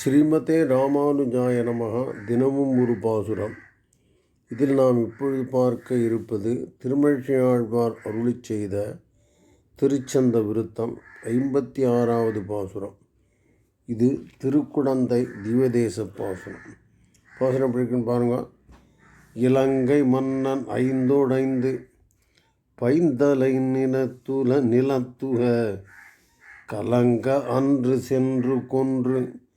ஸ்ரீமதே ராமானுஜாய நமக தினமும் ஒரு பாசுரம். இதில் நாம் இப்பொழுது பார்க்க இருப்பது திருமழிசையாழ்வார் அருளி செய்த திருச்சந்த விருத்தம் ஐம்பத்தி ஆறாவது பாசுரம். இது திருக்குடந்தை திவதேச பாசுரம். பாசுரம் எப்படி இருக்குன்னு பாருங்கள் இலங்கை மன்னன் ஐந்தோடைந்து பைந்தலை நிலத்துல நிலத்துக. கலங்க அன்று சென்று கொன்று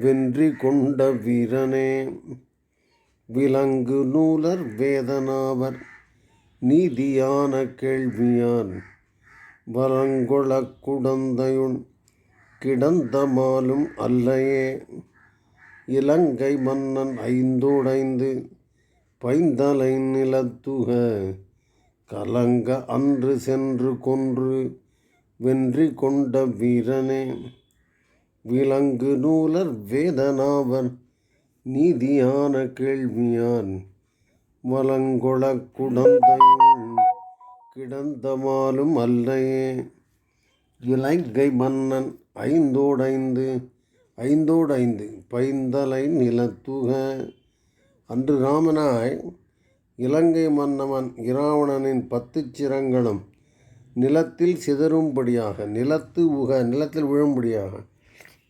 வென்றி கொண்ட வீரனே விலங்கு நூலர் வேதனாவர் நீதியான கேள்வியான் வலங்கொள குடந்தையுண் கிடந்த மாலும் அல்லையே. இலங்கை மன்னன் ஐந்தோடைந்து பைந்தலை நிலத்துக கலங்க அன்று சென்று கொன்று வென்றி கொண்ட வீரனே. விலங்கு நூலர் வேதனாவன் நீதியான கேள்வியான். வலங்கொள குடந்தையுள் கிடந்தமாலும் அல்லையே. இலங்கை மன்னன் ஐந்தோடைந்து ஐந்தோடைந்து பைந்தலை நிலத்துக. அன்று ராமனாய் இலங்கை மன்னவன் இராவணனின் பத்து சிரங்களும் நிலத்தில் சிதறும்படியாக நிலத்து உக நிலத்தில் விழும்படியாக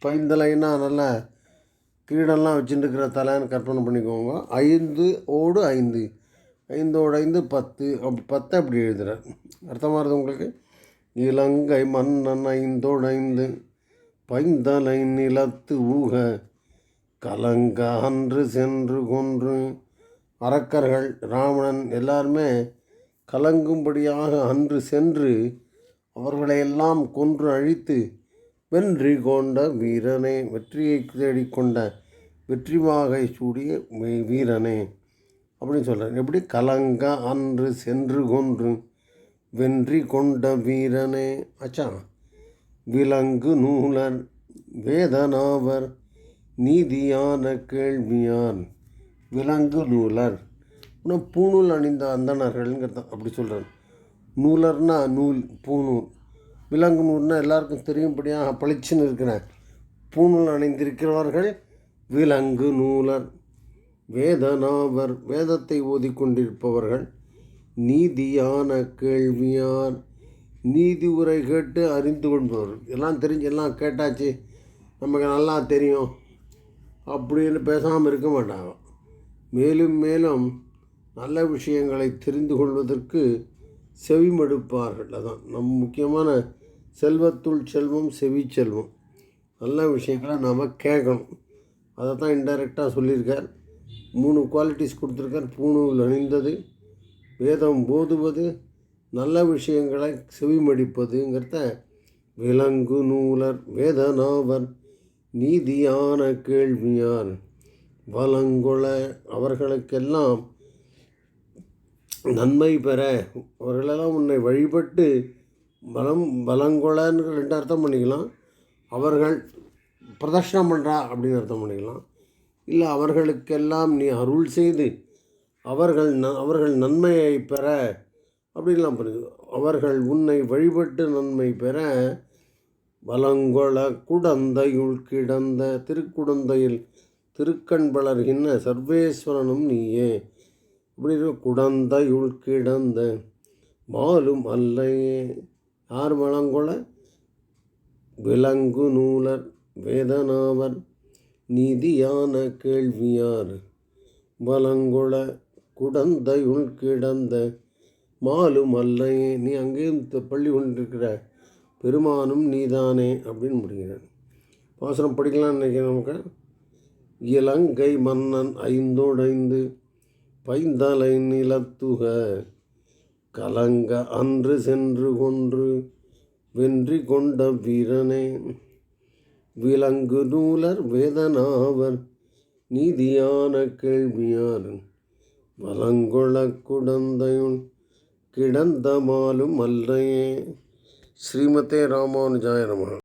பைந்தலைன்னா நல்ல கிரீடம்லாம் வச்சுட்டுருக்கிற தலைன்னு கற்பனை பண்ணிக்கோங்க. ஐந்து ஓடு ஐந்து. ஐந்தோடு ஐந்து பத்து. அப்படி பத்து அப்படி எழுதுகிறார் அர்த்தமாக இருக்குது உங்களுக்கு? இலங்கை மன்னன் ஐந்தோடு ஐந்து. பைந்தலை நிலத்து ஊக. கலங்க அன்று சென்று கொன்று. அரக்கர்கள் ராவணன் எல்லாருமே கலங்கும்படியாக அன்று சென்று அவர்களையெல்லாம் கொன்று அழித்து வென்றி கொண்ட வீரனே வெற்றியை தேடிக்கொண்ட வெற்றி சூடிய வீரனே. அப்படின்னு சொல்கிறார் எப்படி? கலங்க அன்று சென்று கொன்று வென்றி கொண்ட வீரனே. அச்சா விலங்கு நூலர் வேதனாவர் நீதியான கேள்வியான் விலங்கு நூலர். இன்னும் பூணூல் அணிந்த அந்தணர்கள்ங்கிறத அப்படி சொல்கிறார் நூலர்னா நூல் பூணூல் விலங்கு நூல்னா எல்லாருக்கும் தெரியும்படியாக பளிச்சுன்னு இருக்கிற பூணூல் அணிந்திருக்கிறவர்கள் விலங்கு நூலர் வேதனாவர் வேதத்தை ஓதிக்கொண்டிருப்பவர்கள் நீதியான கேள்வியார் நீதி உரை கேட்டு அறிந்து கொள்பவர் எல்லாம் தெரிஞ்சு எல்லாம் கேட்டாச்சு நமக்கு நல்லா தெரியும் அப்படின்னு பேசாமல் இருக்க மாட்டாங்க. மேலும் மேலும் நல்ல விஷயங்களை தெரிந்து கொள்வதற்கு செவிமடுப்பார்கள். அதான் நம் முக்கியமான செல்வத்துள் செல்வம் செவி செல்வம். நல்ல விஷயங்களை நாம் கேட்கணும். அதை தான் இன்டைரக்டாக சொல்லியிருக்கார். மூணு குவாலிட்டிஸ் கொடுத்துருக்கார். பூணூல் அணிந்தது வேதம் போதுவது நல்ல விஷயங்களை செவிமடிப்பதுங்கிறத விலங்கு நூலர் வேதனாவர் நீதியான கேள்வியார் வலங்கொள அவர்களுக்கெல்லாம் நன்மை பெற அவர்களெல்லாம் உன்னை வழிபட்டு பலம் பலங்கொளன்னு ரெண்டு அர்த்தம் பண்ணிக்கலாம். அவர்கள் பிரதர்ஷனம் பண்ணுறா அப்படின்னு அர்த்தம் பண்ணிக்கலாம். இல்லை அவர்களுக்கெல்லாம் நீ அருள் செய்து அவர்கள் ந அவர்கள் நன்மையை பெற அப்படின்லாம் பண்ணுது அவர்கள் உன்னை வழிபட்டு நன்மை பெற வலங்கொள குடந்தையுள் கிடந்த திருக்குடந்தையில் திருக்கண் வளர்கின்ற சர்வேஸ்வரனும் நீயே. இப்படி குடந்தையுள் கிடந்த மாலும் அல்லையே. யார் வளங்கொள விலங்கு நூலர் வேதனாவர் நீதியான கேள்வியார் வலங்கொள குடந்தையுள் கிடந்த மாலும் அல்லையே நீ அங்கேயும் பள்ளி கொண்டிருக்கிற பெருமானும் நீதானே அப்படின்னு முடிகிறார் பாசனம் படிக்கலாம்னு நினைக்கிறேன் நமக்கு. இலங்கை மன்னன் ஐந்தோடைந்து பைந்தலை நிலத்துக கலங்க அன்று சென்று கொன்று வென்றி கொண்ட வீரனே. விலங்கு நூலர் வேதனாவர் நீதியான கேள்வியார். வலங்குள குடந்தையுள் கிடந்த மாலும் அல்லையே. ஸ்ரீமதே ராமானுஜாய நம